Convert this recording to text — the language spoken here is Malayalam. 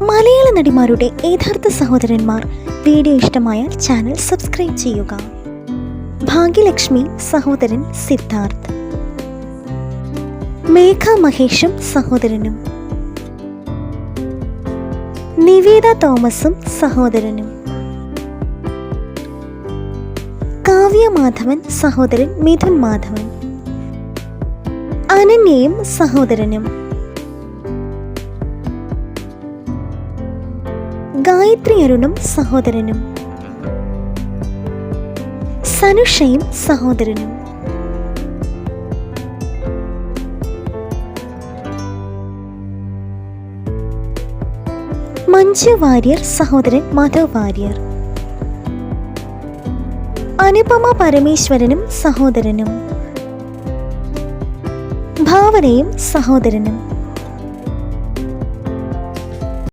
മലയാള നടിമാരുടെ യഥാർത്ഥ സഹോദരന്മാർ. വീഡിയോ ഇഷ്ടമായാൽ ചാനൽ സബ്സ്ക്രൈബ് ചെയ്യുക. ഭാഗ്യലക്ഷ്മി സഹോദരൻ സിദ്ധാർത്ഥ്. മേഘ മഹേഷും സഹോദരനും. നിവേദ തോമസും സഹോദരനും. കാവ്യ മാധവൻ സഹോദരൻ മിഥുൻ മാധവൻ. അനന്യയും സഹോദരനും. ഗായത്രി അരുണും സഹോദരനും. സനുഷയും സഹോദരനും. മഞ്ജു വാര്യർ സഹോദരൻ മാധവ് വാര്യർ. അനുപമ പരമേശ്വരനും സഹോദരനും. ഭാവനയും സഹോദരനും.